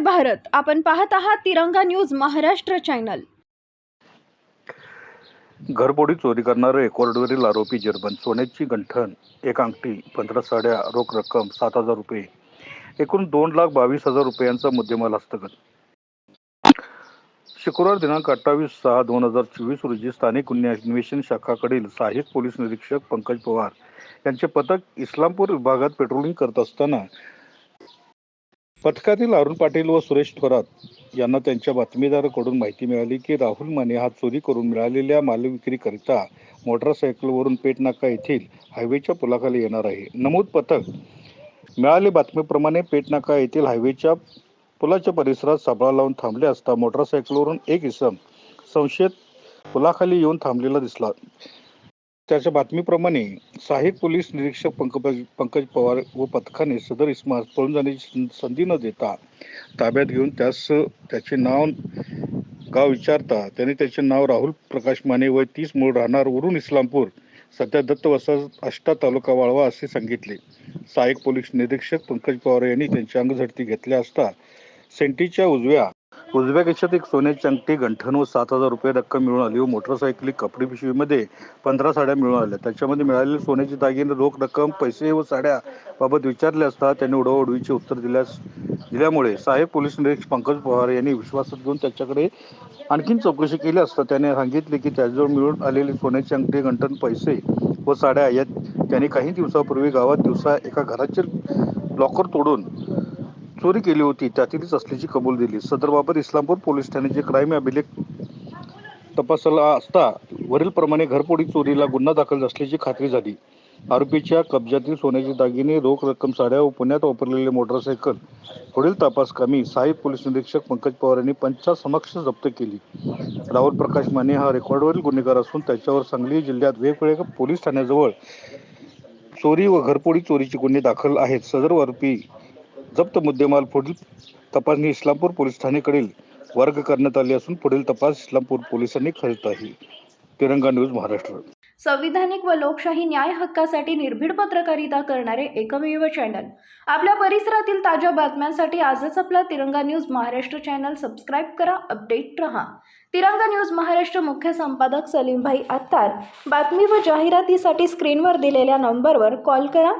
भारत. आपण पाहत आहात तिरंगा न्यूज महाराष्ट्र चॅनल. घरफोडी चोरी करणारे कोर्टवरील आरोपी जर्मन सोन्याची गंठण. एक अंगठी पंधरा साड्या रोख रक्कम सात हजार रुपये. एकूण दोन लाख बावीस हजार रुपयांचा मुद्देमाल हस्तगत. शुक्रवार दिनांक अठ्ठावीस सहा दोन हजार चोवीस रोजी स्थानिक गुन्हे अन्वेषण शाखाकडील सहाय्यक पोलीस निरीक्षक पंकज पवार यांचे पथक इस्लामपूर विभागात पेट्रोलिंग करत असताना पथकातील अरुण पाटील व सुरेश थोरात यांना त्यांच्या बातमीदाराकडून माहिती मिळाली की राहुल माने हा चोरी करून मिळालेल्या मालविक्रीकरिता मोटरसायकलवरून पेटनाका येथील हायवेच्या पुलाखाली येणार आहे. नमूद पथक मिळाले बातमीप्रमाणे पेटनाका येथील हायवेच्या पुलाच्या परिसरात सापळा लावून थांबले असता मोटरसायकलवरून एक इसम संशयित पुलाखाली येऊन थांबलेला दिसला. त्याच्या बातमीप्रमाणे सहाय्यक पोलीस निरीक्षक पंकज पंकज पवार व पथकाने सदर इस्मास पळून जाण्याची संधी न देता ताब्यात घेऊन त्यास त्याचे नाव गाव विचारता त्याने त्याचे नाव राहुल प्रकाश माने व तीस मूळ राहणार वरून इस्लामपूर सध्या दत्त वसाहत आष्टा तालुका वाळवा असे सांगितले. सहाय्यक पोलीस निरीक्षक पंकज पवार यांनी त्यांची अंगझडती घेतल्या असता सेंटीच्या उजव्या उजव्या खिशात एक सोन्याची अंगठी गंठण व सात हजार रुपये रक्कम मिळून आली व मोटरसायकली कपडे पिशवीमध्ये पंधरा साड्या मिळून आल्या. त्याच्यामध्ये मिळालेले सोन्याचे दागिने रोख रक्कम पैसे व साड्या बाबत विचारले असता त्यांनी उडवाउडवीचे उत्तर दिल्यास दिल्यामुळे साहेब पोलीस निरीक्षक पंकज पवार यांनी विश्वासात घेऊन त्याच्याकडे आणखीन चौकशी केली असता त्याने सांगितले की त्याजवळ मिळून आलेली सोन्याची अंगठी गंठण पैसे व साड्या यात त्याने काही दिवसापूर्वी गावात दिवसा एका घराचे लॉकर तोडून चोरी केली होती त्यातीलच असल्याची कबूल दिली. सदरबाबत इस्लामपूर पोलीस ठाण्याचे क्राईम अभिलेख तपासला असता वरीलप्रमाणे घरपोडी चोरीला गुन्हा दाखल असल्याची खात्री झाली. आरोपीच्या कब्जातील सोन्याचे दागिने रोख रक्कम साड्या व पुण्यात वापरलेले मोटरसायकल पुढील तपास कामी सहाय्यक पोलीस निरीक्षक पंकज पवार यांनी पंचा समक्ष जप्त केली. राहुल प्रकाश माने हा रेकॉर्डवरील गुन्हेगार असून त्याच्यावर सांगली जिल्ह्यात वेगवेगळ्या पोलीस ठाण्याजवळ चोरी व घरपोडी चोरीचे गुन्हे दाखल आहेत. सदर आरोपी जप्त मुद्देमाल पुढील तपासणी इस्लामपूर पोलीस ठाणेकडील वर्ग करण्यात आली असून पुढील तपास इस्लामपूर पोलिसांनी करीत आहे. तिरंगा न्यूज महाराष्ट्र. संविधानिक व लोकशाही न्याय हक्कासाठी निर्भीड पत्रकारिता करणारे एकमेव चॅनल. आपल्या परिसरातील ताज्या बातम्यांसाठी आजच आपला Tiranga news Maharashtra channel subscribe करा अपडेट रहा. तिरंगा न्यूज महाराष्ट्र मुख्य संपादक सलीमभाई अत्तार. बातमी व जाहिरातीसाठी स्क्रीनवर दिलेल्या नंबरवर कॉल करा.